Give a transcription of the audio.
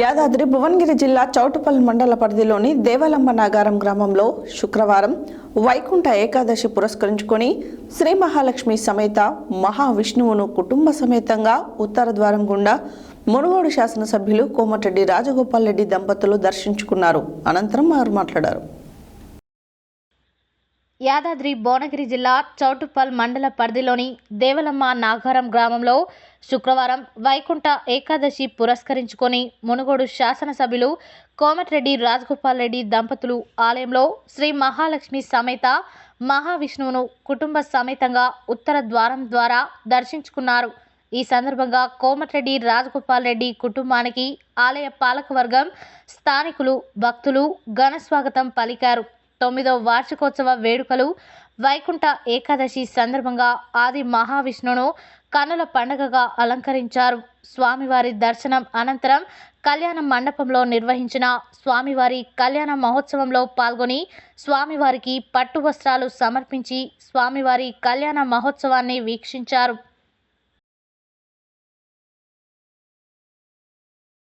యాదాద్రి భువనగిరి జిల్లా చౌటుపల్లి మండల పరిధిలోని దేవలమ్మ నాగారం గ్రామంలో శుక్రవారం వైకుంఠ ఏకాదశి పురస్కరించుకొని శ్రీ మహాలక్ష్మి సమేత మహావిష్ణువును కుటుంబ సమేతంగా ఉత్తర ద్వారం గుండా మునుగోడు శాసనసభ్యులు కోమటిరెడ్డి రాజగోపాల్ రెడ్డి దంపతులు దర్శించుకున్నారు. అనంతరం వారు మాట్లాడారు. యాదాద్రి భువనగిరి జిల్లా చౌటుప్పల్ మండల పరిధిలోని దేవలమ్మ నాగారం గ్రామంలో శుక్రవారం వైకుంఠ ఏకాదశి పురస్కరించుకొని మునుగోడు శాసనసభ్యులు కోమటిరెడ్డి రాజగోపాల్ రెడ్డి దంపతులు ఆలయంలో శ్రీ మహాలక్ష్మి సమేత మహావిష్ణువును కుటుంబ సమేతంగా ఉత్తర ద్వారం ద్వారా దర్శించుకున్నారు. ఈ సందర్భంగా కోమటిరెడ్డి రాజగోపాల్ రెడ్డి కుటుంబానికి ఆలయ పాలకవర్గం స్థానికులు భక్తులు ఘన స్వాగతం పలికారు. తొమ్మిదవ వార్షికోత్సవ వేడుకలు వైకుంఠ ఏకాదశి సందర్భంగా ఆది మహావిష్ణువును కన్నుల పండగగా అలంకరించారు. స్వామివారి దర్శనం అనంతరం కళ్యాణ మండపంలో నిర్వహించిన స్వామివారి కళ్యాణ మహోత్సవంలో పాల్గొని స్వామివారికి పట్టు వస్త్రాలు సమర్పించి స్వామివారి కళ్యాణ మహోత్సవాన్ని వీక్షించారు.